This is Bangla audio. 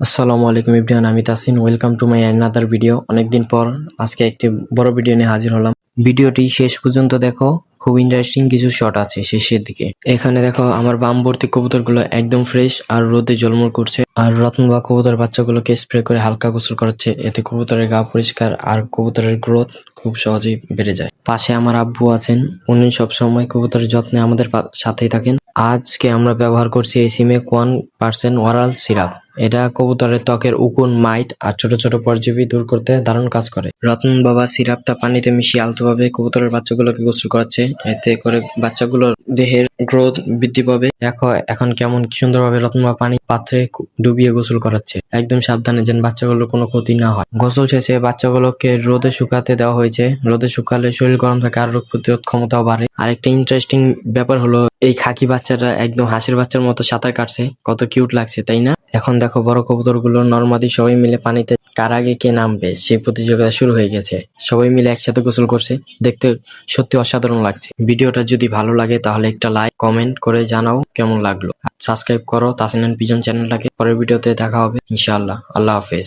আসসালামু আলাইকুম ইব্রাহিম আমি Tasin. Welcome to my another video অনেকদিন পর আজকে একটি বড় ভিডিও নিয়ে হাজির হলাম। ভিডিওটি শেষ পর্যন্ত দেখো, খুব ইন্টারেস্টিং কিছু শট আছে শেষের দিকে। এখানে দেখো, আমার বামবর্তী কবুতরগুলো একদম ফ্রেশ আর রোদে জলমল করছে। আর রত্ন বা কবুতর বাচ্চাগুলোকে স্প্রে করে হালকা গোসল করাচ্ছে। এতে কবুতরের গা পরিষ্কার আর কবুতরের গ্রোথ খুব সহজেই বেড়ে যায়। পাশে আমার আব্বু আছেন, উনি সবসময় কবুতরের যত্নে আমাদের সাথেই থাকেন। আজকে আমরা ব্যবহার করছি এই সিমে ওয়ান পার্সেন্ট ওয়ারাল সিরাপ। এটা কবুতরের ত্বকের উকুন, মাইট আর ছোট ছোট পরজীবী দূর করতে দারুণ কাজ করে। রতন বাবা সিরাপটা পানিতে মিশিয়ে আলতোভাবে কবুতরের বাচ্চাগুলোকে গোসল করাচ্ছে। এতে করে বাচ্চাগুলোর দেহের গ্রোথ বৃদ্ধি পাবে। দেখো, এখন কেমন সুন্দরভাবে রতন বাবা পানি পাত্রে ডুবিয়ে গোসল করাচ্ছে। একদম সাবধানে যেন বাচ্চাগুলোর কোনো ক্ষতি না হয়। গোসল শেষে বাচ্চাগুলোকে রোদে শুকাতে দেওয়া হয়েছে। রোদে শুকালে শরীর গরম থাকে, আর রোগ প্রতিরোধ ক্ষমতাও বাড়ে। আরেকটা ইন্টারেস্টিং ব্যাপার হলো, এই খাকি বাচ্চাটা একদম হাঁসের বাচ্চার মতো সাঁতার কাটছে। কত কিউট লাগছে, তাই না? এখন দেখো বড় কবুতরগুলো নর্মাদি সবাই মিলে পানিতে কার আগে কে নামবে, সেই প্রতিযোগিতা শুরু হয়ে গেছে। সবাই মিলে একসাথে গোসল করছে, দেখতে সত্যি অসাধারণ লাগছে। ভিডিওটা যদি ভালো লাগে তাহলে একটা লাইক কমেন্ট করে জানাও কেমন লাগল। সাবস্ক্রাইব করো তাসিনান পিজন চ্যানেলটাকে, পরের ভিডিওতে দেখা হবে, ইনশাআল্লাহ। আল্লাহ হাফেজ।